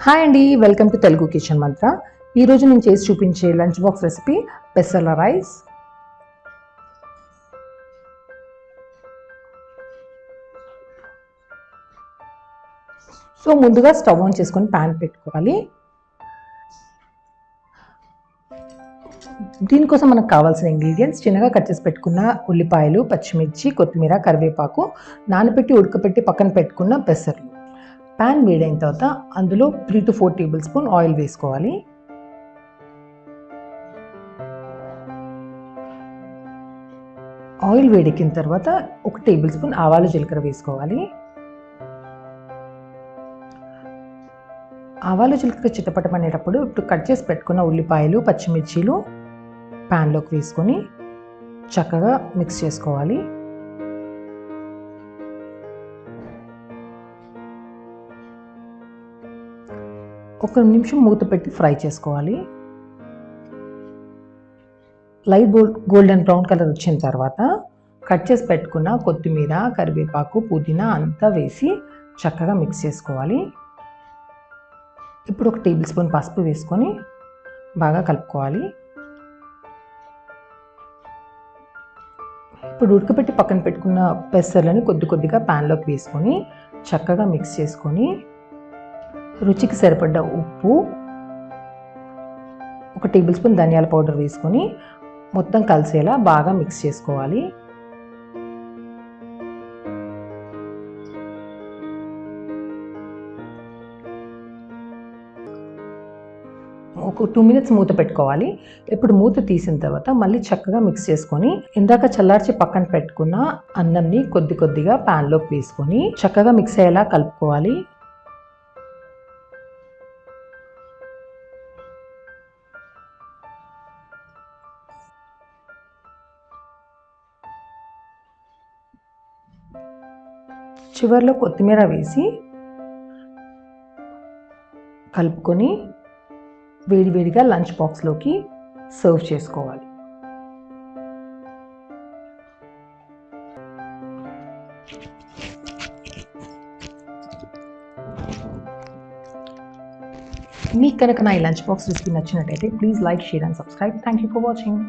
Hi అండి welcome to Telugu kitchen మంత్ర ఈరోజు నేను చేసి చూపించే లంచ్ బాక్స్ రెసిపీ పెసల రైస్. సో ముందుగా స్టవ్ ఆన్ చేసుకొని ప్యాన్ పెట్టుకోవాలి. దీనికోసం మనకు కావాల్సిన ఇంగ్రీడియంట్స్ చిన్నగా కట్ చేసి పెట్టుకున్న ఉల్లిపాయలు పచ్చిమిర్చి కొత్తిమీర కరివేపాకు నానబెట్టి ఉడకపెట్టి పక్కన పెట్టుకున్న పెసర్లు. ప్యాన్ వేడైన తర్వాత అందులో three to four tablespoon oil వేసుకోవాలి. ఆయిల్ వేడెక్కిన తర్వాత ఒక టేబుల్ స్పూన్ ఆవాలు జీలకర్ర వేసుకోవాలి. ఆవాలు జీలకర్ర చిట్టపట్టమనేటప్పుడు ఇప్పుడు కట్ చేసి పెట్టుకున్న ఉల్లిపాయలు పచ్చిమిర్చీలు ప్యాన్లోకి వేసుకొని చక్కగా మిక్స్ చేసుకోవాలి. ఒక నిమిషం మూత పెట్టి ఫ్రై చేసుకోవాలి. Light gold golden brown colour వచ్చిన తర్వాత కట్ చేసి పెట్టుకున్న కొత్తిమీర కరివేపాకు పుదీనా అంతా వేసి చక్కగా మిక్స్ చేసుకోవాలి. ఇప్పుడు ఒక టేబుల్ స్పూన్ పసుపు వేసుకొని బాగా కలుపుకోవాలి. ఇప్పుడు ఉడకపెట్టి పక్కన పెట్టుకున్న పెసర్లని కొద్ది కొద్దిగా ప్యాన్లోకి వేసుకొని చక్కగా మిక్స్ చేసుకొని రుచికి సరిపడ్డ ఉప్పు ఒక టేబుల్ స్పూన్ ధనియాల పౌడర్ వేసుకొని మొత్తం కలిసేలా బాగా మిక్స్ చేసుకోవాలి. ఒక టూ మినిట్స్ మూత పెట్టుకోవాలి. ఇప్పుడు మూత తీసిన తర్వాత మళ్ళీ చక్కగా మిక్స్ చేసుకొని ఇందాక చల్లార్చి పక్కన పెట్టుకున్న అన్నంని కొద్ది కొద్దిగా ప్యాన్లోకి వేసుకొని చక్కగా మిక్స్ అయ్యేలా కలుపుకోవాలి. చివరిలో కొత్తిమీర వేసి కలుపుకొని వేడివేడిగా లంచ్ బాక్స్లోకి సర్వ్ చేసుకోవాలి. మీకు కనుక నా ఈ లంచ్ బాక్స్ రెసిపీ నచ్చినట్టయితే please like share and subscribe. Thank you for watching